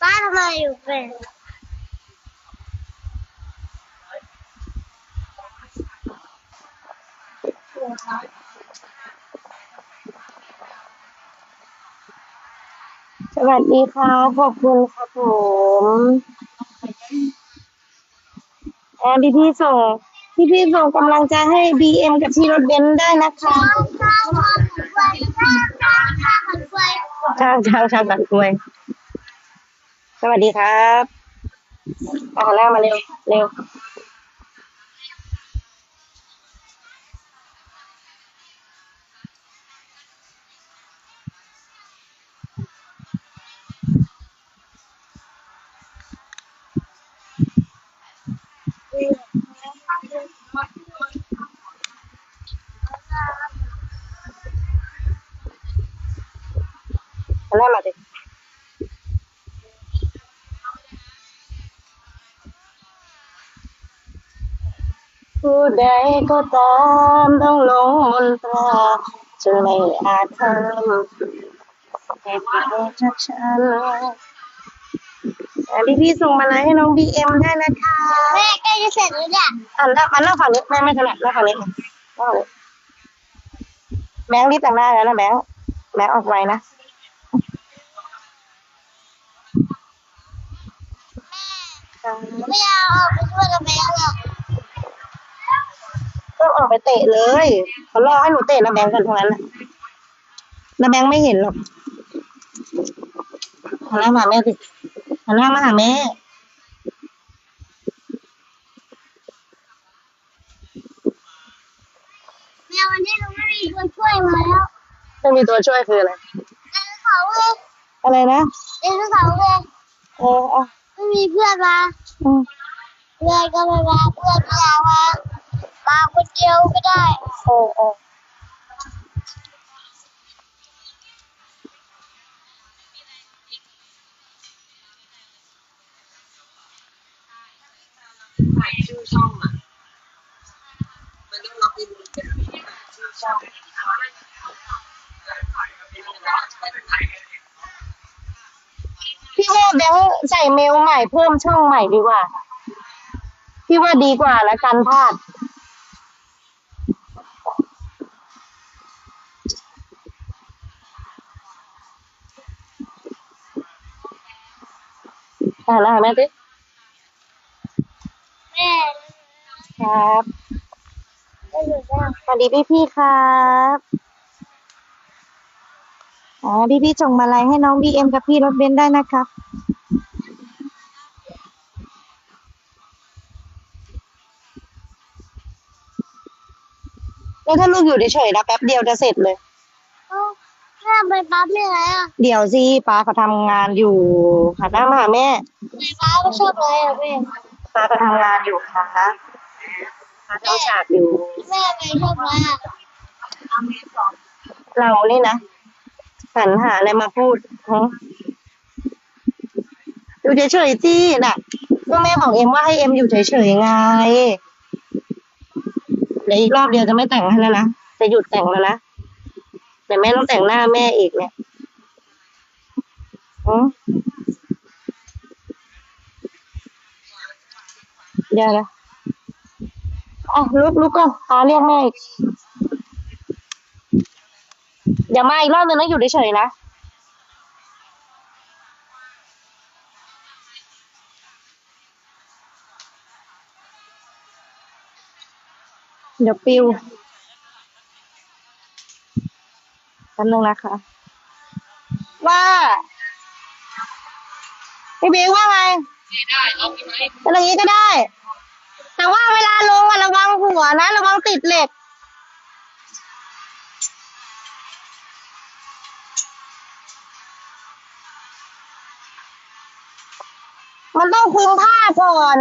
ป้าทำไมอยู่เป็นสวัสดีค่ะขอบคุณครับผมแอนพี่พี่ส่งพี่พี่ส่งกำลังใจให้บีเอ็มกับพี่รถเบนซ์ได้นะคะ ช่างช่างช่างตัดกล้วย สวัสดีครับเอาหน้ามาเร็ว เร็ว ผู้ใดก็ตามต้องหลงมนตราจนไม่อาจทำให้ผิดจากฉันอะพี่พี่ๆส่งมาไลน์ให้น้องบีเอ็มได้นะคะแม่ใกล้จะเสร็จแล้วเนี่ยอ่านแล้วมันเล่าฝั่งนี้แม่ไม่ถนัดเล่าฝั่งนี้เล่าฝั่งนี้แบงค์รีบแต่งหน้าแล้วนะแบงค์แบงค์ออกไวนะไม่เอาออกไปช่วยกับแม่หรอก ต้องออกไปเตะเลยเขารอให้หนูเตะนะแบงค์กันทั้งนั้นน่ะนะแบงค์ไม่เห็นหรอกหันหน้ามาหาแม่สิหันหน้ามาหาแม่แม่วันนี้เราไม่มีคนช่วยมาแล้วไม่มีตัวช่วยคืออะไรไดโนเสาร์เลยอะไรนะไดโนเสาร์เลยเอออะไม่มีเพื่อนมาอืมเพื่อนก็ไม่มาเพื่อนไม่อยากมามา คนเดียวก็ได้เออเออถ่ชื่อช่องอะมันต้องล็อกอินชื่อช่องพี่ว่าแบงค์ใส่เมลใหม่เพิ่มช่องใหม่ดีกว่า พี่ว่าดีกว่านะการพลาด อ่าแล้วหาแม่สิแม่ครับได้หรือยังสวัสดีพี่พี่ๆครับอ๋อพี่พี่ๆส่งมาไลน์ให้น้องบีเอ็มกับพี่รถเบนซ์ได้นะครับแล้วถ้าลูกอยู่เฉยๆนะแป๊บเดียวจะเสร็จเลย เอ้าแม่ไปปั๊บนี่ไรอะเดี๋ยวสิป้าเขาทำงานอยู่หันหน้ามาหาแม่ไปปั๊บก็ชอบอะไรอะแม่ป้าเขาทำงานอยู่ค่ะป้าเข้าฉากอยู่ แม่ไปชอบอะไรอะเรานี่นะสรรหาอะไรมาพูดฮะอยู่เฉยๆสิน่ะก็แม่บอกเอ็มว่าให้เอ็มอยู่เฉยๆไงเดี๋ยวอีกรอบเดียวจะไม่แต่งให้แล้วนะจะหยุดแต่งแล้วนะ แต่แม่ต้องแต่งหน้าแม่อีกเนี่ยอืมเดี๋ยวนะอะลุกลุกก่อนตาเรียกแม่อีกอย่ามาอีกรอบนึงนะอยู่เฉยๆนะเดี๋ยวปิว แป๊บนึงนะคะ ว่าพี่บิวว่าไงเป็นอย่างนี้ก็ได้ แต่ว่าเวลาลงอะระวังหัวนะระวังติดเหล็กมันต้องคลุมผ้าก่อน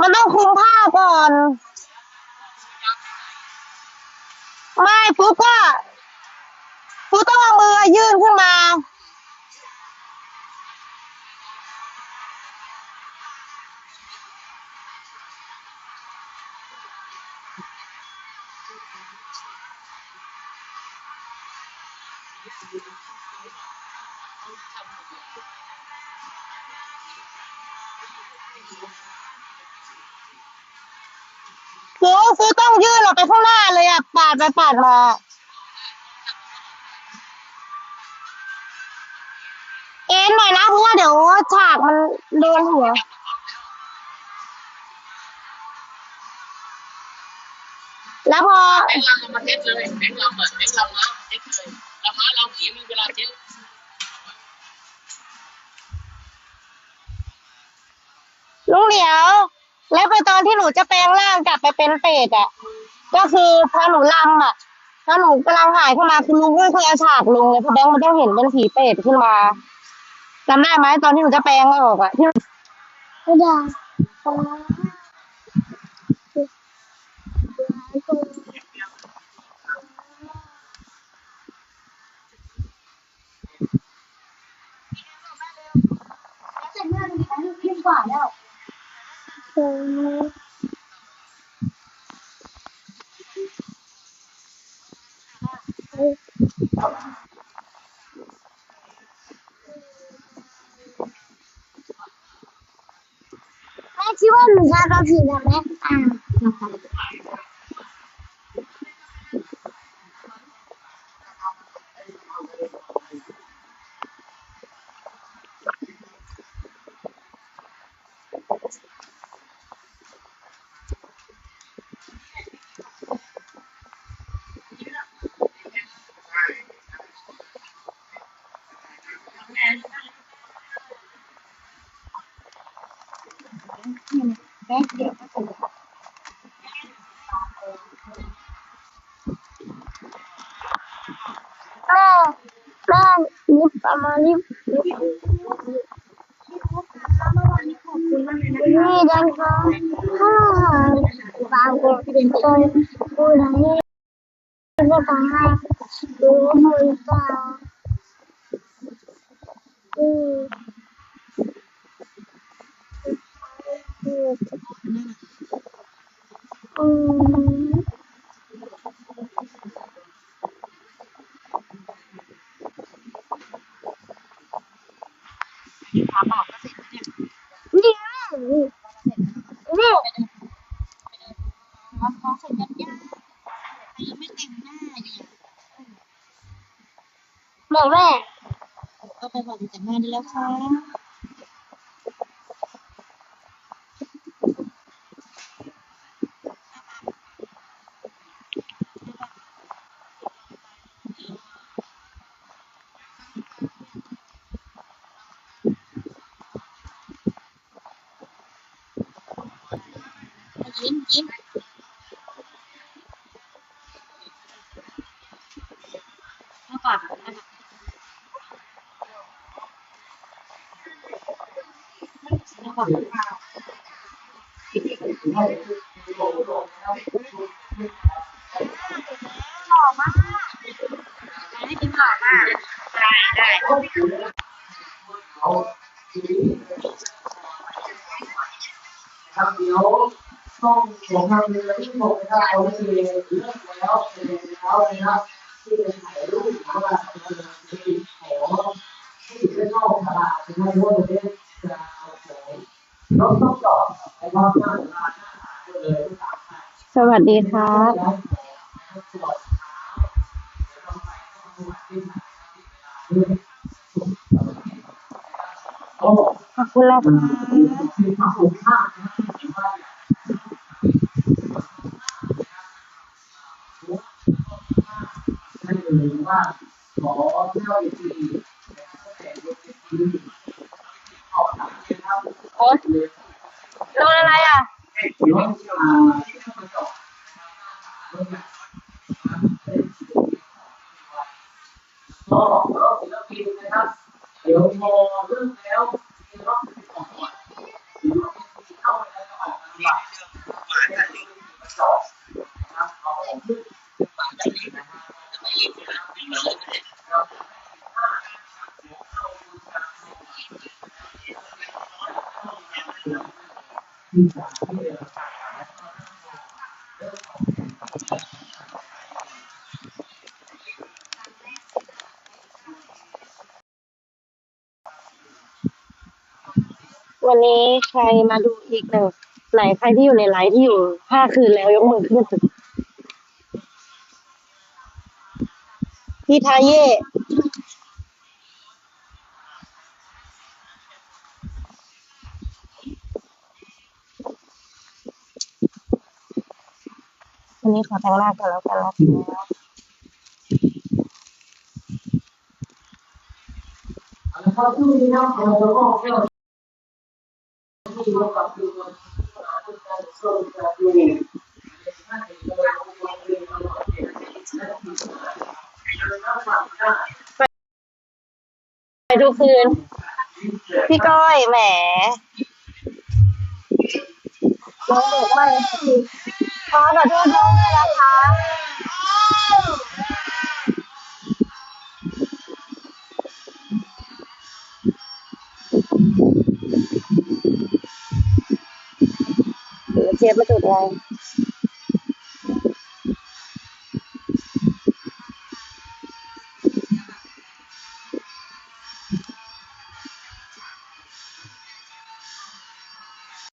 มันต้องคลุมผ้าก่อน ไม่ปุ๊กก็ปุ๊กต้องเอามือยื่นขึ้นมา ฟูฟูต้องยื่นออกไปข้างหน้าเลยอะ ปาดไปปาดมาเอ็นหน่อยนะเพราะว่าเดี๋ยวฉากมันโดนหัวแล้วพอแบงค์เรามาเทสเลยแบงค์เราเปิดแบงค์เรามาเทสเลยเรามาเราขี่มีเวลาเทสลุงเหลียว แล้วพอตอนที่หนูจะแปลงร่างกลับไปเป็นเป็ดอะ ก็คือพอหนูลำอะแล้วหนูกำลังหายเข้ามาคือลุงก็เคยเอาฉากลงเลยเพราะแบงค์มันต้องเห็นเป็นผีเป็ดขึ้นมาจำได้ไหมตอนที่หนูจะแปลงออกอะที่ไม่ได้แม่คิดว่าหนูจะเอาผีนะแม่อ่าแม่แม่ ลิฟต์เอามาลิฟต์ลิฟต์นี่ดังค่ะฮ่าบางคน เป็นคนผู้ใดจะตายดูมือตาอืมอืมนี่นี่นี่ขอเสร็จกันยากใครยังไม่แต่งหน้าเนี่ยบอกแม่ก็ไปบอกแต่งหน้าได้แล้วค่ะ ก่อนนะคะมาก่อนให้กินก่อนอะได้ได้ครับเดี๋ยวต้องผมทำเรือที่ผมถ้เอาไปเรือเรื่องแล้วเป็นแล้วนะครับ ที่เป็นถ่ายรูปเพราะว่าเป็นที่ของที่เป็นนอกตลาดที่ไม่รู้ว่าจะจะเอาของรถต้องจอดนะครับหน้าร้านอาหารเลยทุกสามท่านสวัสดีครับแล้วของตรวจเช้าต้ นั่นว่าขอเจ้าอีกทีแต่ยกทีขอถามนะครับโอ๊ยโดนอะไรอะเดี๋ยวอ่าที่ต้อบรถแบบก็รถศิลปินนะครับเดี๋ยวพอ วันนี้ใครมาดูอีกหนึ่งไหนใครที่อยู่ในไลฟ์ที่อยู่ห้าคืนแล้วยกมือขึ้นพี่ทาเย่ วันนี้ขอแต่งหน้ากันแล้วกันแล้วค่ะเราก็เที่ยวที่เรากับดูมันการส่งจากดูไปทุกคืน พี่ก้อยแหมน้องเด็กไม่ ขอขอโทษน้องด้วยนะคะเดี๋ยวเจี๊ยบมาจุดไร